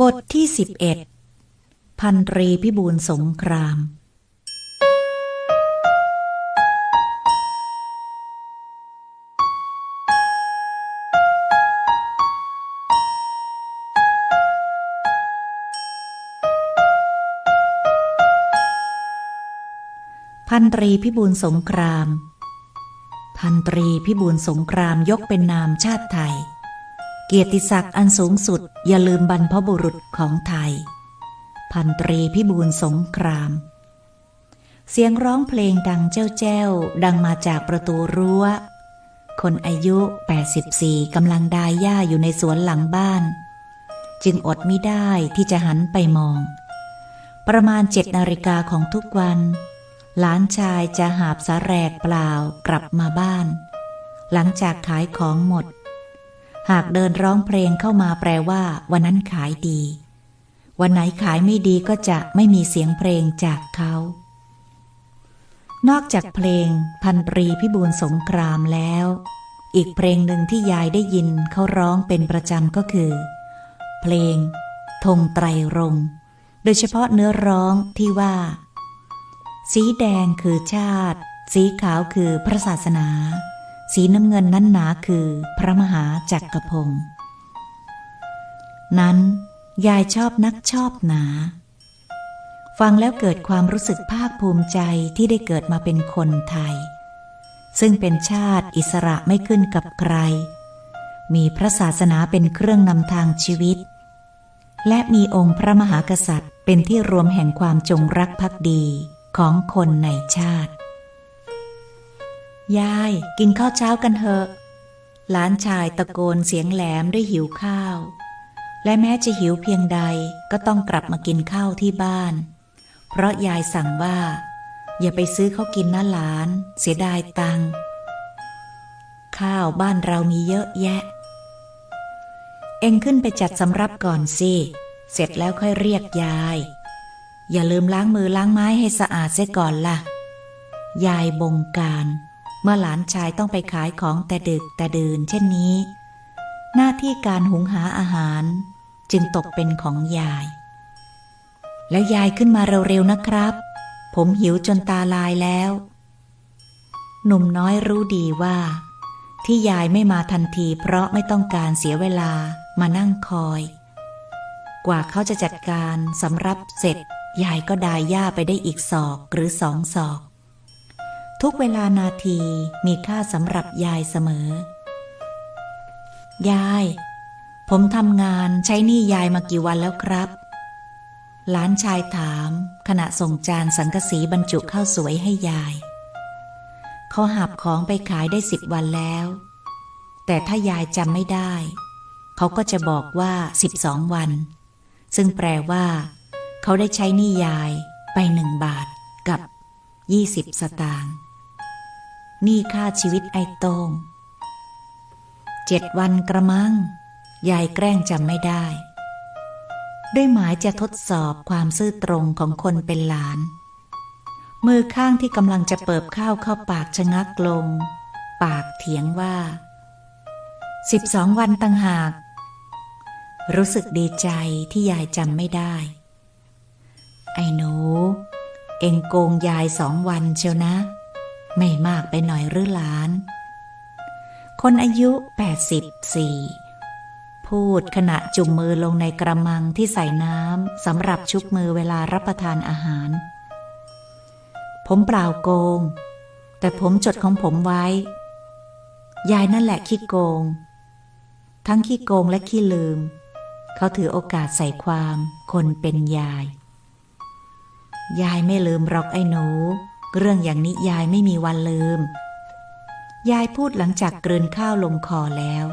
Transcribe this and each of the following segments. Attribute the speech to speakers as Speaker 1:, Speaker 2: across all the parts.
Speaker 1: บทที่สิบเอ็ดพันตรีพิบูลสงคราม พันตรีพิบูลสงคราม พันตรีพิบูลสงครามยกเป็นนามชาติไทย เกียรติศักดิ์อันสูงสุด อย่าลืมบรรพบุรุษของไทย พันตรีพิบูลสงคราม เสียงร้องเพลงดังเจ้าแจ้ว ดังมาจากประตูรั้ว คนอายุ 84 กำลังดายหญ้าอยู่ในสวนหลังบ้าน จึงอดไม่ได้ที่จะหันไปมอง ประมาณเจ็ดนาฬิกาของทุกวันหลานชายจะหาบสาแรกเปล่ากลับมาบ้าน หลังจากขายของหมด หากเดินร้องเพลงเข้ามาแปลว่าวันนั้นขายดี วันไหนขายไม่ดีก็จะไม่มีเสียงเพลงจากเขา นอกจากเพลงพันตรีพิบูลสงครามแล้ว อีกเพลงหนึ่งที่ยายได้ยินเขาร้องเป็นประจำก็คือ เพลงธงไตรรงโดยเฉพาะเนื้อร้องที่ว่า สีแดงคือชาติ สีขาวคือพระศาสนา สีน้ำเงินนั้นหนาคือพระมหาจักรพงศ์นั้นยายชอบนักชอบหนา ฟังแล้วเกิดความรู้สึกภาคภูมิใจที่ได้เกิดมาเป็นคนไทย ซึ่งเป็นชาติอิสระไม่ขึ้นกับใคร มีพระศาสนาเป็นเครื่องนำทางชีวิต และมีองค์พระมหากษัตริย์เป็นที่รวมแห่งความจงรักภักดีของคนในชาติ ยายกินข้าวเช้ากันเถอะ หลานชายตะโกนเสียงแหลมด้วยหิวข้าว และแม้จะหิวเพียงใดก็ต้องกลับมากินข้าวที่บ้าน เพราะยายสั่งว่า อย่าไปซื้อเขากินนะหลาน เสียดายตังข้าวบ้านเรามีเยอะแยะ เองขึ้นไปจัดสำรับก่อนสิ เสร็จแล้วค่อยเรียกยาย อย่าลืมล้างมือล้างไม้ให้สะอาดเสียก่อนล่ะ ยายบงการ เมื่อหลานชายต้องไปขายของแต่ดึกแต่ดื่นเช่นนี้ หน้าที่การหุงหาอาหาร จึงตกเป็นของยาย แล้วยายขึ้นมาเร็วๆนะครับ ผมหิวจนตาลายแล้ว หนุ่มน้อยรู้ดีว่า ที่ยายไม่มาทันทีเพราะไม่ต้องการเสียเวลามานั่งคอย กว่าเขาจะจัดการสำรับเสร็จยายก็ดายหญ้าไปได้อีกศอกหรือสองศอก ทุกเวลานาทีมีค่าสำหรับยายเสมอ ยาย ผมทำงานใช้หนี้ยายมากี่วันแล้วครับ หลานชายถามขณะส่งจานสังกะสีบรรจุข้าวสวยให้ยาย เขาหับของไปขายได้สิบวันแล้ว แต่ถ้ายายจำไม่ได้ เขาก็จะบอกว่าสิบสองวัน ซึ่งแปลว่า เขาได้ใช้หนี้ยายไปหนึ่งบาทกับยี่สิบสตางค์ นี้ค่าชีวิตไอ้โต้งเจ็ดวันกระมัง ยายแกล้งจำไม่ได้ ด้วยหมายจะทดสอบความซื่อตรงของคนเป็นหลาน มือข้างที่กำลังจะเปิบข้าวเข้าปากชะงักลง ปากเถียงว่าสิบสองวันตั้งหาก รู้สึกดีใจที่ยายจำไม่ได้ ไอ้หนู เองโกงยายสองวันเชียวนะ ไม่มากไปหน่อยหรือหลาน คนอายุ 84 พูดขณะจุ่มมือลงในกระมังที่ใส่น้ำสำหรับชุบมือเวลารับประทานอาหาร ผมเปล่าโกง แต่ผมจดของผมไว้ ยายนั่นแหละขี้โกง ทั้งขี้โกงและขี้ลืม เขาถือโอกาสใส่ความคนเป็นยาย ยายไม่ลืมหรอกไอ้หนู เรื่องอย่างนี้ยายไม่มีวันลืม ยายพูดหลังจากกลืนข้าวลงคอแล้ว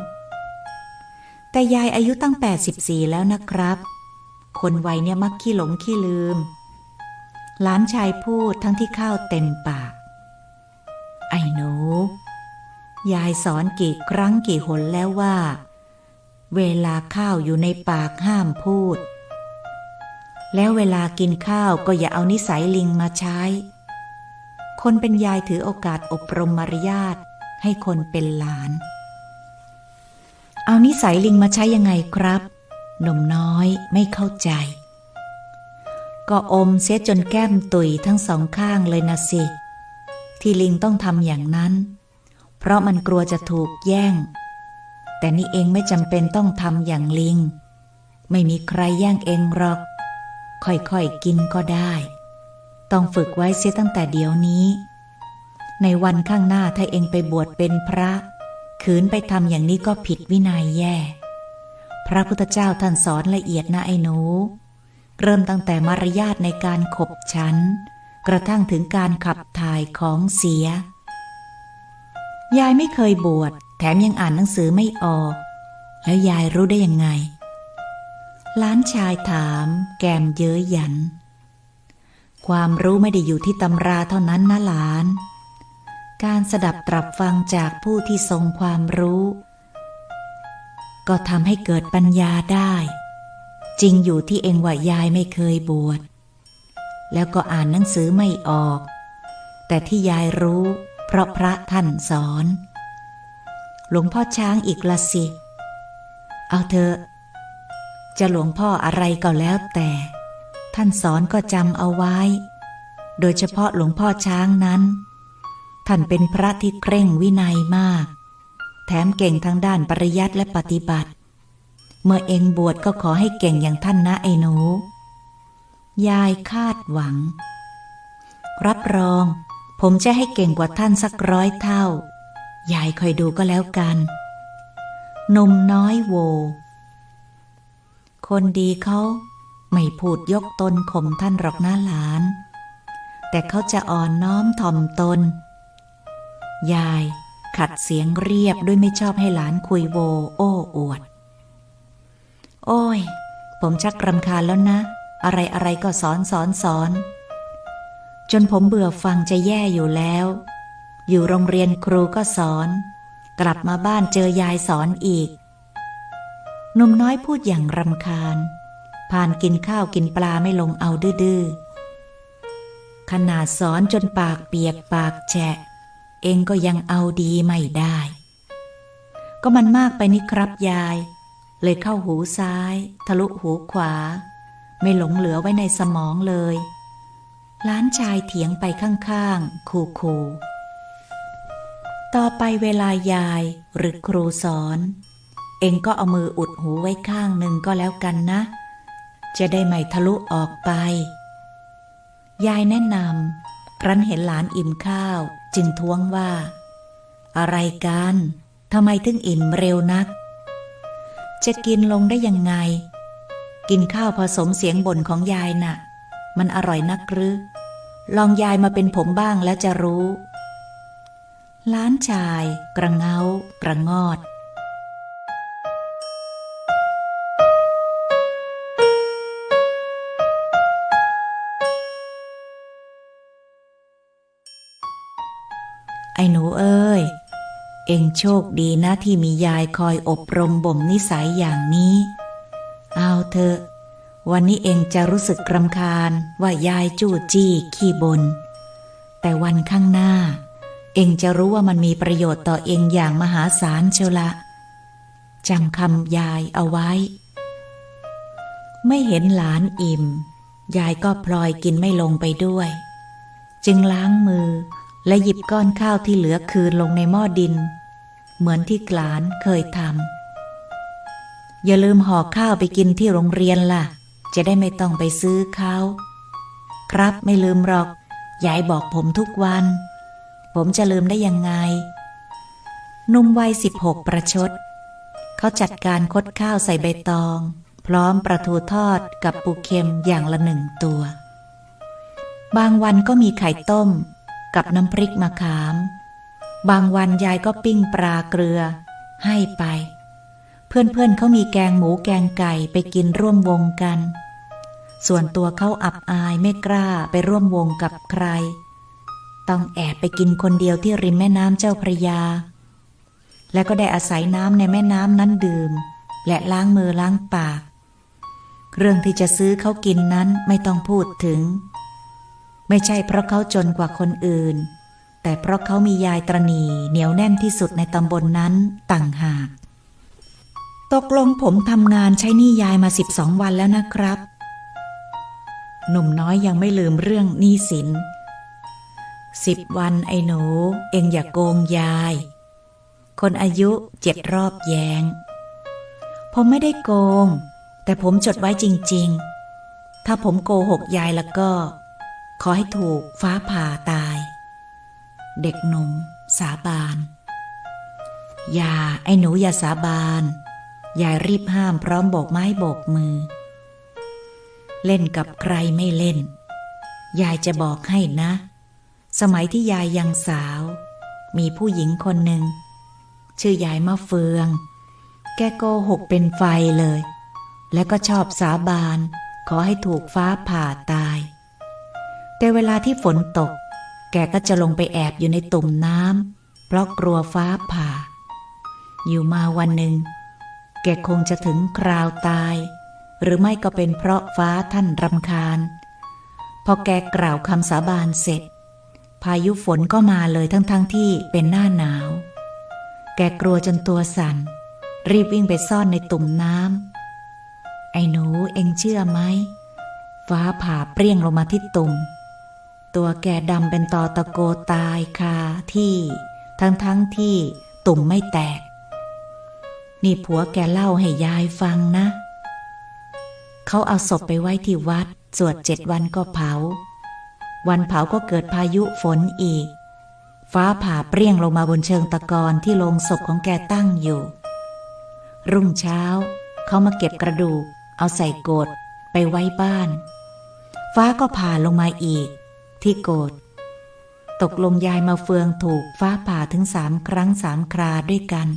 Speaker 1: แต่ยายอายุตั้ง 84 แล้วนะครับ คนวัยเนี่ยมักขี้หลงขี้ลืม หลานชายพูดทั้งที่ข้าวเต็มปาก ไอ้หนู ยายสอนกี่ครั้งกี่หนแล้วว่า เวลาข้าวอยู่ในปากห้ามพูดแล้วเวลากินข้าวก็อย่าเอานิสัยลิงมาใช้ คนเป็นยายถือโอกาสอบรมมารยาทให้คนเป็นหลาน เอานิสัยลิงมาใช้ยังไงครับหนุ่มน้อยไม่เข้าใจ ก็อมเสียจนแก้มตุยทั้งสองข้างเลยนะสิ ที่ลิงต้องทำอย่างนั้น เพราะมันกลัวจะถูกแย่ง แต่นี่เองไม่จำเป็นต้องทำอย่างลิง ไม่มีใครแย่งเองหรอก ค่อยๆกินก็ได้ ต้องฝึกไว้เสียตั้งแต่เดี๋ยวนี้ ในวันข้างหน้าถ้าเองไปบวชเป็นพระ ขืนไปทำอย่างนี้ก็ผิดวินัยแย่ พระพุทธเจ้าท่านสอนละเอียดนะไอ้หนู เริ่มตั้งแต่มารยาทในการขบฉัน กระทั่งถึงการขับถ่ายของเสีย ยายไม่เคยบวชแถมยังอ่านหนังสือไม่ออก แล้วยายรู้ได้ยังไงล้านชายถามแกมเย้ยหยัน ความรู้ไม่ได้อยู่ที่ตำราเท่านั้นนะหลาน การสดับตรับฟังจากผู้ที่ทรงความรู้ ก็ทำให้เกิดปัญญาได้ จริงอยู่ที่เองว่ายายไม่เคยบวช แล้วก็อ่านหนังสือไม่ออก แต่ที่ยายรู้เพราะพระท่านสอน หลวงพ่อช้างอีกละสิ เอาเถอะจะหลวงพ่ออะไรก็แล้วแต่ ท่านสอนก็จำเอาไว้ โดยเฉพาะหลวงพ่อช้างนั้น ท่านเป็นพระที่เคร่งวินัยมาก แถมเก่งทางด้านปริยัติและปฏิบัติ เมื่อเองบวชก็ขอให้เก่งอย่างท่านนะไอ้หนู ยายคาดหวัง รับรอง ผมจะให้เก่งกว่าท่านสักร้อยเท่า ยายคอยดูก็แล้วกันนมน้อยโว คนดีเขา ไม่พูดยกตนข่มท่านหรอกหนะหลาน แต่เขาจะอ่อนน้อมถ่อมตน ยายขัดเสียงเรียบด้วยไม่ชอบให้หลานคุยโว โอ้อวด โอ้ย ผมชักรำคาญแล้วนะ อะไรอะไรก็สอนสอนสอน จนผมเบื่อฟังจะแย่อยู่แล้ว อยู่โรงเรียนครูก็สอน กลับมาบ้านเจอยายสอนอีก หนุ่มน้อยพูดอย่างรำคาญ ผ่านกินข้าวกินปลาไม่ลงเอาดื้อๆขนาดสอนจนปากเปียกปากแฉะ เองก็ยังเอาดีไม่ได้ ก็มันมากไปนี่ครับยาย เลยเข้าหูซ้าย ทะลุหูขวา ไม่หลงเหลือไว้ในสมองเลยล้านชายเถียงไปข้างๆ คูคูต่อไปเวลายายหรือครูสอน เองก็เอามืออุดหูไว้ข้างหนึ่งก็แล้วกันนะ จะได้ไม่ทะลุออกไป ยายแนะนำครั้นเห็นหลานอิ่มข้าวจึงท้วงว่า อะไรกันทำไมถึงอิ่มเร็วนัก จะกินลงได้ยังไง กินข้าวผสมเสียงบ่นของยายน่ะ มันอร่อยนักหรือ ลองยายมาเป็นผมบ้างแล้วจะรู้ล้านชาย กระเงากระงอด ไอ้หนูเอ้ย เองโชคดีนะที่มียายคอยอบรมบ่มนิสัยอย่างนี้ เอาเถอะ วันนี้เองจะรู้สึกรำคาญว่ายายจู้จี้ขี้บน แต่วันข้างหน้า เองจะรู้ว่ามันมีประโยชน์ต่อเองอย่างมหาศาลเชียวละจำคำยายเอาไว้ ไม่เห็นหลานอิ่ม ยายก็พลอยกินไม่ลงไปด้วย จึงล้างมือ และหยิบก้อนข้าวที่เหลือคืนลงในหม้อดิน เหมือนที่หลานเคยทำอย่าลืมห่อข้าวไปกินที่โรงเรียนล่ะ จะได้ไม่ต้องไปซื้อเขาครับไม่ลืมหรอก ยายบอกผมทุกวัน ผมจะลืมได้ยังไง นุ่มวัยสิบหกประชด เขาจัดการคดข้าวใส่ใบตอง พร้อมประทูทอดกับปูเค็มอย่างละหนึ่งตัว บางวันก็มีไข่ต้ม กับน้ำพริกมะขาม บางวันยายก็ปิ้งปลาเกลือ ให้ไป เพื่อนๆเเขามีแกงหมูแกงไก่ไปกินร่วมวงกัน ส่วนตัวเขาอับอายไม่กล้าไปร่วมวงกับใคร ต้องแอบไปกินคนเดียวที่ริมแม่น้ำเจ้าพระยา และก็ได้อาศัยน้ำในแม่น้ำนั้นดื่ม และล้างมือล้างปาก เรื่องที่จะซื้อเขากินนั้นไม่ต้องพูดถึง ไม่ใช่เพราะเขาจนกว่าคนอื่น แต่เพราะเขามียายตรณีเหนียวแน่นที่สุดในตำบลนนั้นต่างหาก ตกลงผมทำงานใช้หนี้ยายมาสิบสองวันแล้วนะครับ หนุ่มน้อยยังไม่ลืมเรื่องหนี้สินสิบวันไอ้หนู เอ็งอย่าโกงยาย คนอายุเจ็ดรอบแยง ผมไม่ได้โกง แต่ผมจดไว้จริง ๆ ถ้าผมโกหกยายแล้วก็ ขอให้ถูกฟ้าผ่าตาย เด็กหนุ่มสาบาน อย่าไอ้หนูอย่าสาบานยายรีบห้ามพร้อมโบกไม้โบกมือ เล่นกับใครไม่เล่น ยายจะบอกให้นะ สมัยที่ยายยังสาว มีผู้หญิงคนหนึ่ง ชื่อยายมะเฟือง แกโกหกเป็นไฟเลย และก็ชอบสาบาน ขอให้ถูกฟ้าผ่าตาย แต่เวลาที่ฝนตก แกก็จะลงไปแอบอยู่ในตุ่มน้ำเพราะกลัวฟ้าผ่า อยู่มาวันหนึ่ง แกคงจะถึงคราวตาย หรือไม่ก็เป็นเพราะฟ้าท่านรำคาญ พอแกกล่าวคำสาบานเสร็จ พายุฝนก็มาเลยทั้งๆทที่เป็นหน้าหนาว แกกลัวจนตัวสั่น รีบวิ่งไปซ่อนในตุ่มน้ำไอ้หนูเอ็งเชื่อไหมฟ้าผ่าเปรี้ยงลงมาที่ตุ่ม ตัวแกดำเป็นตอตะโกตายคาที่ ทั้งๆทที่ตุ่มไม่แตก นี่ผัวแกเล่าให้ยายฟังนะ เขาเอาศพไปไว้ที่วัด สวดเจ็ดวันก็เผา วันเผาก็เกิดพายุฝนอีก ฟ้าผ่าเปรี้ยงลงมาบนเชิงตะกอนที่โลงศพของแกตั้งอยู่ รุ่งเช้า เขามาเก็บกระดูก เอาใส่โกดไปไว้บ้าน ฟ้าก็ผ่าลงมาอีก ที่โกดตกลงยายมาเฟืองถูกฟ้าผ่าถึงสามครั้งสามคราด้วยกัน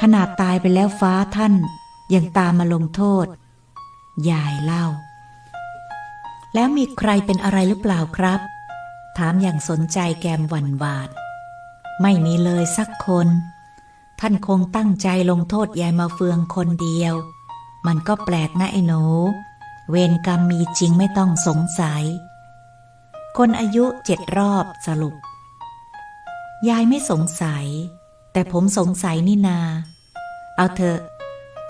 Speaker 1: ขนาดตายไปแล้วฟ้าท่านยังตามมาลงโทษ ยายเล่า แล้วมีใครเป็นอะไรหรือเปล่าครับ ถามอย่างสนใจแกมหวันหวาด ไม่มีเลยสักคน ท่านคงตั้งใจลงโทษยายมาเฟืองคนเดียว มันก็แปลกนะไอ้หนู เวรกรรมมีจริงไม่ต้องสงสัย คนอายุเจ็ดรอบสรุป ยายไม่สงสัย แต่ผมสงสัยนี่นา เอาเถอะ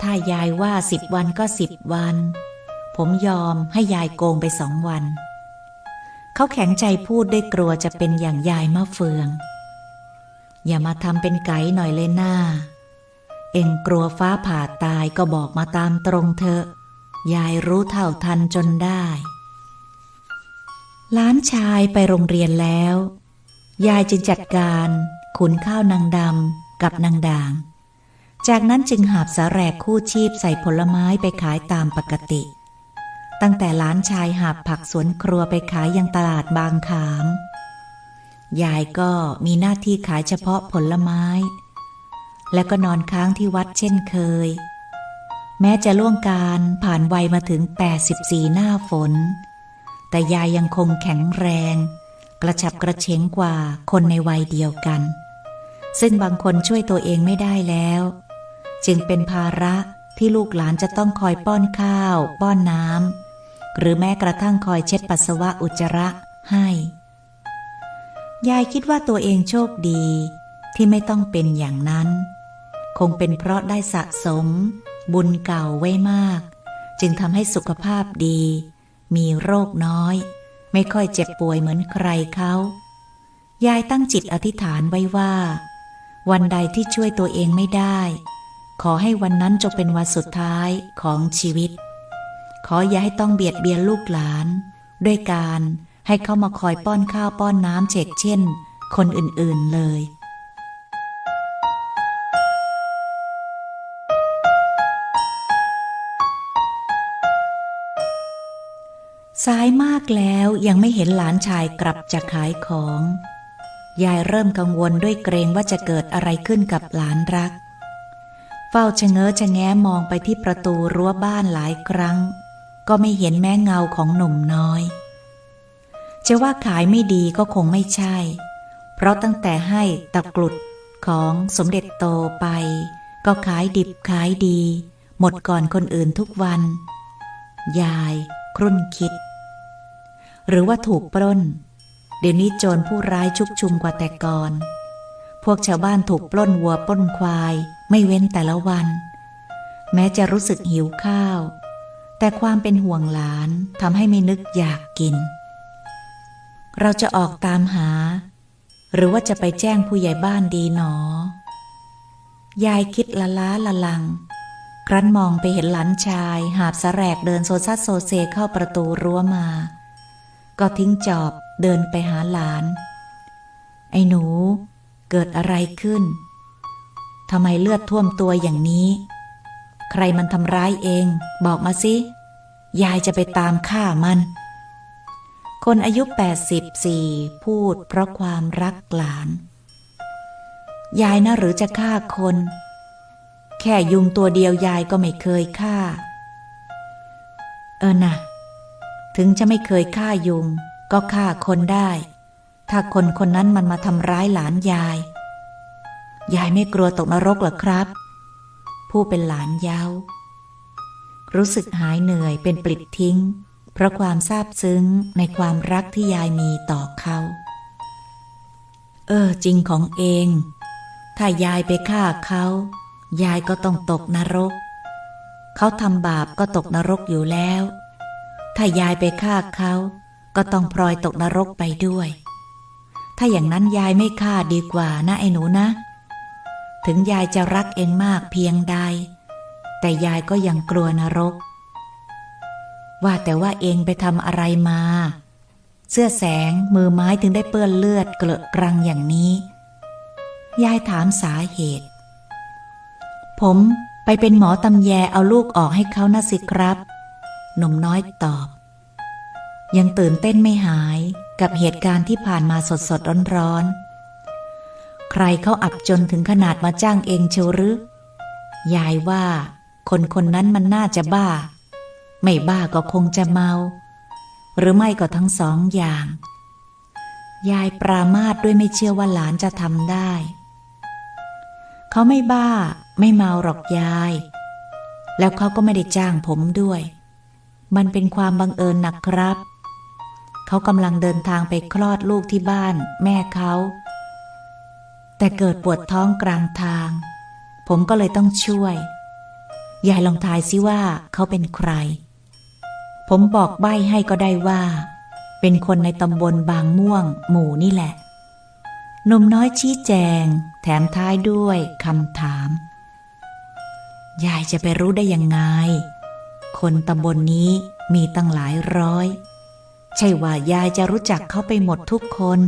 Speaker 1: ถ้ายายว่าสิบวันก็สิบวัน ผมยอมให้ยายโกงไปสองวัน เขาแข็งใจพูดด้วยกลัวจะเป็นอย่างยายมะเฟือง อย่ามาทำเป็นไก่หน่อยเลยหน้า เอ็งกลัวฟ้าผ่าตายก็บอกมาตามตรงเถอะ ยายรู้เท่าทันจนได้ ล้านชายไปโรงเรียนแล้ว ยายจึงจัดการขุนข้าวนางดำกับนางด่าง จากนั้นจึงหาบสาแรกคู่ชีพใส่ผลไม้ไปขายตามปกติ ตั้งแต่หล้านชายหาบผักสวนครัวไปขายยังตลาดบางขาม ยายก็มีหน้าที่ขายเฉพาะผลไม้ และก็นอนค้างที่วัดเช่นเคย แม้จะล่วงการผ่านวัยมาถึง 84 หน้าฝน แต่ยายยังคงแข็งแรง กระฉับกระเฉงกว่าคนในวัยเดียวกัน ซึ่งบางคนช่วยตัวเองไม่ได้แล้ว จึงเป็นภาระที่ลูกหลานจะต้องคอยป้อนข้าว ป้อนน้ำหรือแม้กระทั่งคอยเช็ดปัสสาวะอุจจาระให้ ยายคิดว่าตัวเองโชคดีที่ไม่ต้องเป็นอย่างนั้น คงเป็นเพราะได้สะสม บุญเก่าไว้มาก จึงทำให้สุขภาพดี มีโรคน้อย ไม่ค่อยเจ็บป่วยเหมือนใครเขายายตั้งจิตอธิษฐานไว้ว่า วันใดที่ช่วยตัวเองไม่ได้ ขอให้วันนั้นจงเป็นวันสุดท้ายของชีวิต ขออย่าให้ต้องเบียดเบียนลูกหลาน ด้วยการให้เขามาคอยป้อนข้าวป้อนน้ำเช็กเช่น คนอื่นๆเลย สายมากแล้วยังไม่เห็นหลานชายกลับจากขายของ ยายเริ่มกังวลด้วยเกรงว่าจะเกิดอะไรขึ้นกับหลานรัก เฝ้าชะเง้อชะแง้มองไปที่ประตูรั้วบ้านหลายครั้ง ก็ไม่เห็นแม้เงาของหนุ่มน้อย จะว่าขายไม่ดีก็คงไม่ใช่ เพราะตั้งแต่ให้ตะกรุดของสมเด็จโตไป ก็ขายดิบขายดี หมดก่อนคนอื่นทุกวัน ยาย ครุ่นคิด หรือว่าถูกปล้น เดี๋ยวนี้โจรผู้ร้ายชุกชุมกว่าแต่ก่อน พวกชาวบ้านถูกปล้นวัวปล้นควาย ไม่เว้นแต่ละวัน แม้จะรู้สึกหิวข้าว แต่ความเป็นห่วงหลานทำให้ไม่นึกอยากกิน เราจะออกตามหา หรือว่าจะไปแจ้งผู้ใหญ่บ้านดีหนอ ยายคิดละล้าละลังครั้นมองไปเห็นหลานชาย หาบสะแรกเดินโซซัดโซเซเข้าประตูรั้วมา ก็ทิ้งจอบเดินไปหาหลาน ไอ้หนู เกิดอะไรขึ้นทำไมเลือดท่วมตัวอย่างนี้ ใครมันทำร้ายเอง บอกมาสิ ยายจะไปตามฆ่ามัน คนอายุ84พูดเพราะความรักหลาน ยายนะหรือจะฆ่าคน แค่ยุงตัวเดียวยายก็ไม่เคยฆ่า เออนะ ถึงจะไม่เคยฆ่ายุง ก็ฆ่าคนได้ ถ้าคนคนนั้นมันมาทำร้ายหลานยาย ยายไม่กลัวตกนรกหรอครับ ผู้เป็นหลานเย้ารู้สึกหายเหนื่อยเป็นปลิดทิ้ง เพราะความซาบซึ้งในความรักที่ยายมีต่อเขา เออจริงของเอง ถ้ายายไปฆ่าเขา ยายก็ต้องตกนรก เขาทำบาปก็ตกนรกอยู่แล้ว ถ้ายายไปฆ่าเขาก็ต้องพลอยตกนรกไปด้วย ถ้าอย่างนั้นยายไม่ฆ่าดีกว่านะไอ้หนูนะ ถึงยายจะรักเองมากเพียงใด แต่ยายก็ยังกลัวนรก ว่าแต่ว่าเองไปทำอะไรมา เสื้อแสงมือไม้ถึงได้เปื้อนเลือดเกลอะกรังอย่างนี้ ยายถามสาเหตุ ผมไปเป็นหมอตำแยเอาลูกออกให้เขานะสิครับ หนุ่มน้อยตอบ ยังตื่นเต้นไม่หายกับเหตุการณ์ที่ผ่านมาสดสดร้อนร้อนๆใครเขาอับจนถึงขนาดมาจ้างเองเชียวหรือยายว่า คนคนนั้นมันน่าจะบ้า ไม่บ้าก็คงจะเมา หรือไม่ก็ทั้งสองอย่าง ยายปรามาสด้วยไม่เชื่อว่าหลานจะทำได้ เขาไม่บ้า ไม่เมาหรอกยาย แล้วเขาก็ไม่ได้จ้างผมด้วย มันเป็นความบังเอิญนะครับ เขากำลังเดินทางไปคลอดลูกที่บ้าน แม่เขา แต่เกิดปวดท้องกลางทาง ผมก็เลยต้องช่วย ยายลองทายซิว่าเขาเป็นใคร ผมบอกใบ้ให้ก็ได้ว่า เป็นคนในตำบลบางม่วง หมู่นี่แหละหนุ่มน้อยชี้แจง แถมท้ายด้วยคำถาม ยายจะไปรู้ได้ยังไง คนตำบลนนี้มีตั้งหลายร้อย ใช่ว่ายายจะรู้จักเขาไปหมดทุกคน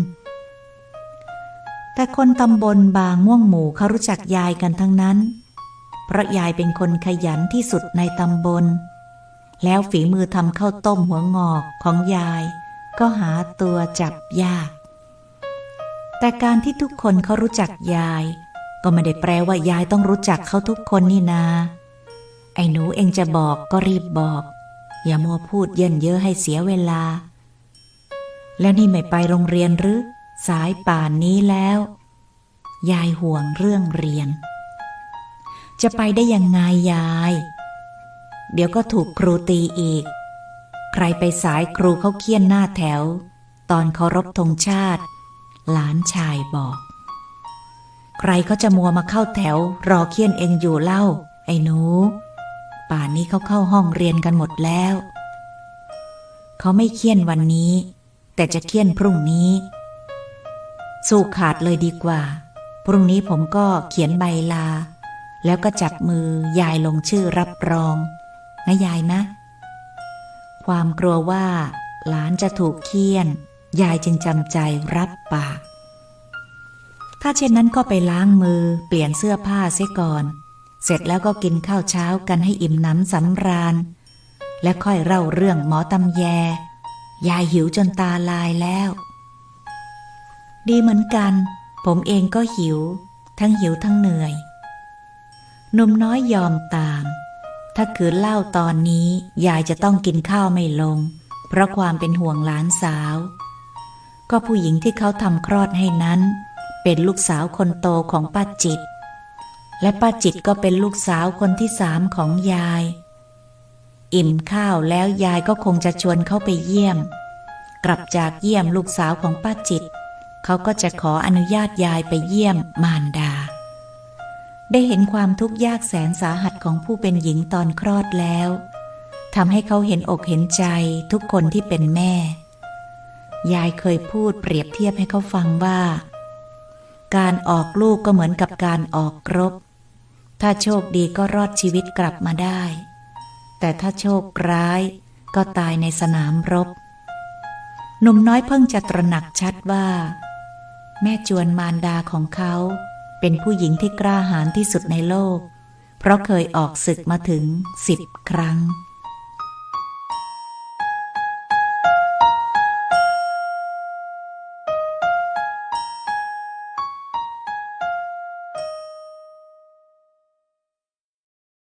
Speaker 1: แต่คนตำบลบางม่วงหมู่เขารู้จักยายกันทั้งนั้น เพราะยายเป็นคนขยันที่สุดในตำบล แล้วฝีมือทำข้าวต้มหัวงอกของยาย ก็หาตัวจับยาก แต่การที่ทุกคนเขารู้จักยาย ก็ไม่ได้แปลว่ายายต้องรู้จักเขาทุกคนนี่นา ไอ้หนูเองจะบอกก็รีบบอก อย่ามัวพูดเยินเยอะให้เสียเวลา แล้วนี่ไม่ไปโรงเรียนหรือ สายป่านนี้แล้ว ยายห่วงเรื่องเรียน จะไปได้ยังไงยาย เดี๋ยวก็ถูกครูตีอีก ใครไปสายครูเขาเคี่ยนหน้าแถว ตอนเคารพธงชาติ หลานชายบอก ใครเขาจะมัวมาเข้าแถว รอเคี่ยนเองอยู่เล่า ไอ้หนู ป่านนี้เขาเข้าห้องเรียนกันหมดแล้ว เขาไม่เคี่ยนวันนี้ แต่จะเคี่ยนพรุ่งนี้ สู้ขาดเลยดีกว่า พรุ่งนี้ผมก็เขียนใบลา แล้วก็จับมือยายลงชื่อรับรองนะยายนะ ความกลัวว่า หลานจะถูกเคี่ยน ยายจึงจำใจรับปาก ถ้าเช่นนั้นก็ไปล้างมือเปลี่ยนเสื้อผ้าเสียก่อน เสร็จแล้วก็กินข้าวเช้ากันให้อิ่มน้ำสำราญ และค่อยเล่าเรื่องหมอตำแย ยายหิวจนตาลายแล้ว ดีเหมือนกัน ผมเองก็หิว ทั้งหิวทั้งเหนื่อยหนุ่มน้อยยอมตาม ถ้าคืนเล่าตอนนี้ยายจะต้องกินข้าวไม่ลง เพราะความเป็นห่วงหลานสาว ก็ผู้หญิงที่เขาทำคลอดให้นั้น เป็นลูกสาวคนโตของป้าจิต และป้าจิตก็เป็นลูกสาวคนที่สามของยาย อิ่มข้าวแล้วยายก็คงจะชวนเขาไปเยี่ยม กลับจากเยี่ยมลูกสาวของป้าจิต เขาก็จะขออนุญาตยายไปเยี่ยมมารดา ได้เห็นความทุกข์ยากแสนสาหัสของผู้เป็นหญิงตอนคลอดแล้วทำให้เขาเห็นอกเห็นใจทุกคนที่เป็นแม่ ยายเคยพูดเปรียบเทียบให้เขาฟังว่า การออกลูกก็เหมือนกับการออกรบ ถ้าโชคดีก็รอดชีวิตกลับมาได้ แต่ถ้าโชคร้ายก็ตายในสนามรบ หนุ่มน้อยเพิ่งจะตระหนักชัดว่า แม่จวนมารดาของเขา เป็นผู้หญิงที่กล้าหาญที่สุดในโลก เพราะเคยออกศึกมาถึงสิบครั้ง